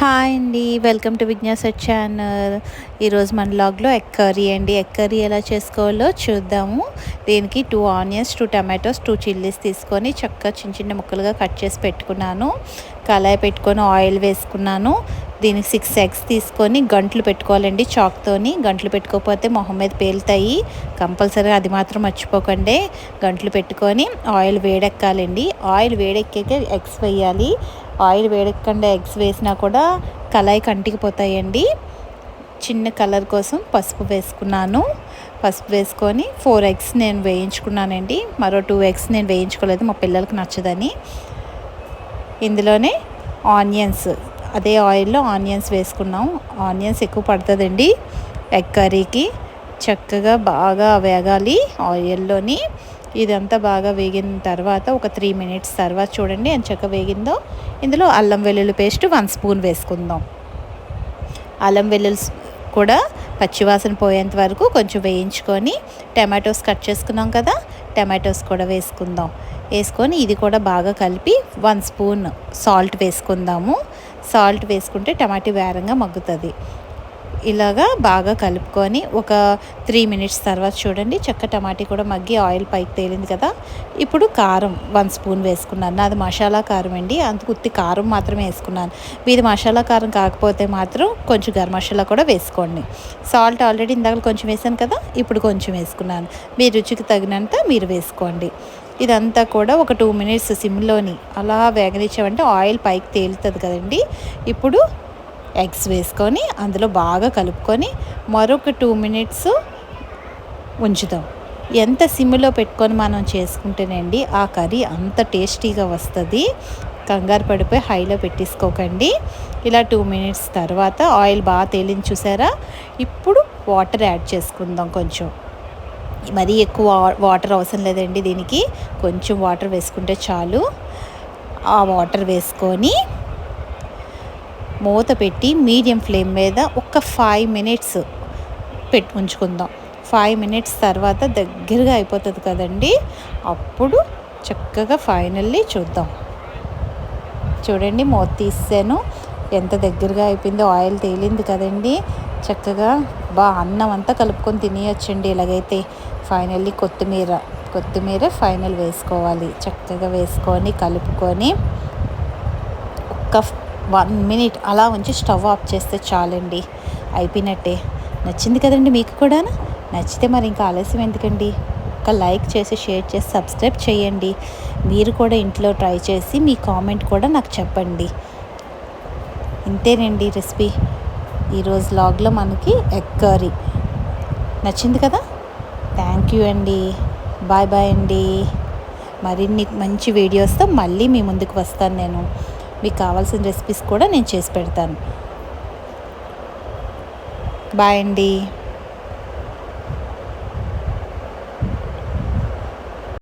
Hi అండి. Welcome to విజ్ఞాస channel. ఈరోజు మన లాగ్లో ఎగ్ కర్రీ అండి. ఎగ్ కర్రీ ఎలా చేసుకోవాలో చూద్దాము. దీనికి two onions two tomatoes two chillies తీసుకొని చక్కగా చిన్న చిన్న ముక్కలుగా కట్ చేసి పెట్టుకున్నాను. కళాయి పెట్టుకొని ఆయిల్ వేసుకున్నాను. దీనికి సిక్స్ ఎగ్స్ తీసుకొని గంటలు పెట్టుకోవాలండి చాక్తోని గంటలు పెట్టుకోకపోతే మొహం మీద పేలుతాయి. కంపల్సరీ అది మాత్రం మర్చిపోకండి. గంటలు పెట్టుకొని ఆయిల్ వేడెక్కాలండి. ఆయిల్ వేడెక్కాక ఎగ్స్ వేయాలి. ఆయిల్ వేడెక్కకుండా ఎగ్స్ వేసినా కూడా కళాయి కంటికి పోతాయండి. చిన్న కలర్ కోసం పసుపు వేసుకున్నాను. పసుపు వేసుకొని ఫోర్ ఎగ్స్ నేను వేయించుకున్నానండి. మరో టూ ఎగ్స్ నేను వేయించుకోలేదు. మా పిల్లలకు నచ్చదని. ఇందులోనే ఆనియన్స్ అదే ఆయిల్లో ఆనియన్స్ వేసుకున్నాం. ఆనియన్స్ ఎక్కువ పడుతుందండి. ఎగ్ కర్రీకి చక్కగా బాగా వేగాలి ఆయిల్లోని. ఇదంతా బాగా వేగిన తర్వాత ఒక త్రీ మినిట్స్ తర్వాత చూడండి ఎంత చక్కగా వేగిందో. ఇందులో అల్లం వెల్లుల్లి పేస్ట్ వన్ స్పూన్ వేసుకుందాం. అల్లం వెల్లుల్లి కూడా పచ్చివాసన పోయేంత వరకు కొంచెం వేయించుకొని టమాటోస్ కట్ చేసుకున్నాం కదా టమాటోస్ కూడా వేసుకుందాం. వేసుకొని ఇది కూడా బాగా కలిపి వన్ స్పూన్ సాల్ట్ వేసుకుందాము. సాల్ట్ వేసుకుంటే టమాటా వేరంగా మగ్గుతుంది. ఇలాగా బాగా కలుపుకొని ఒక త్రీ మినిట్స్ తర్వాత చూడండి చెక్క టమాటీ కూడా మగ్గి ఆయిల్ పైకి తేలింది కదా. ఇప్పుడు కారం వన్ స్పూన్ వేసుకున్నాను. నాది మసాలా కారం అండి. అందుకు ఉత్తి కారం మాత్రమే వేసుకున్నాను. మీది మసాలా కారం కాకపోతే మాత్రం కొంచెం గరం మసాలా కూడా వేసుకోండి. సాల్ట్ ఆల్రెడీ ఇందాక కొంచెం వేసాను కదా ఇప్పుడు కొంచెం వేసుకున్నాను. మీ రుచికి తగినంత మీరు వేసుకోండి. ఇదంతా కూడా ఒక టూ మినిట్స్ సిమ్లోని అలా వేగనిచ్చామంటే ఆయిల్ పైకి తేలుతుంది కదండి. ఇప్పుడు ఎగ్స్ వేసుకొని అందులో బాగా కలుపుకొని మరొక టూ మినిట్స్ ఉంచుదాం. ఎంత సిమ్లో పెట్టుకొని మనం చేసుకుంటేనండి ఆ కర్రీ అంత టేస్టీగా వస్తుంది. కంగారు పడిపోయి హైలో పెట్టేసుకోకండి. ఇలా టూ మినిట్స్ తర్వాత ఆయిల్ బాగా తేలింది చూసారా? ఇప్పుడు వాటర్ యాడ్ చేసుకుందాం కొంచెం. మరీ ఎక్కువ వాటర్ అవసరం లేదండి దీనికి. కొంచెం వాటర్ వేసుకుంటే చాలు. ఆ వాటర్ వేసుకొని మూత పెట్టి మీడియం ఫ్లేమ్ మీద ఒక ఫైవ్ మినిట్స్ పెట్టి ఉంచుకుందాం. ఫైవ్ మినిట్స్ తర్వాత దగ్గరగా అయిపోతుంది కదండి. అప్పుడు చక్కగా ఫైనల్లీ చూద్దాం. చూడండి మూత తీసాను ఎంత దగ్గరగా అయిపోయిందో ఆయిల్ తేలింది కదండి. చక్కగా బా అన్నం అంతా కలుపుకొని తినేయచ్చండి ఇలాగైతే. ఫైనల్లీ కొత్తిమీర కొత్తిమీర ఫైనల్ వేసుకోవాలి. చక్కగా వేసుకొని కలుపుకొని ఒక్క వన్ మినిట్ అలా ఉంచి స్టవ్ ఆఫ్ చేస్తే చాలండి. అయిపోయినట్టే. నచ్చింది కదండి మీకు కూడా నచ్చితే మరి ఇంకా ఆలస్యం ఎందుకండి? ఒక లైక్ చేసి షేర్ చేసి సబ్స్క్రైబ్ చేయండి. మీరు కూడా ఇంట్లో ట్రై చేసి మీ కామెంట్ కూడా నాకు చెప్పండి. ఇంతేనండి రెసిపీ. ఈరోజు లాగ్లో మనకి ఎగ్ కర్రీ. నచ్చింది కదా? థ్యాంక్ యూ అండి. బాయ్ బాయ్ అండి. మరిన్ని మంచి వీడియోస్తో మళ్ళీ మీ ముందుకు వస్తాను నేను. మీకు కావాల్సిన రెసిపీస్ కూడా నేను చేసి పెడతాను. బాయ్ అండి.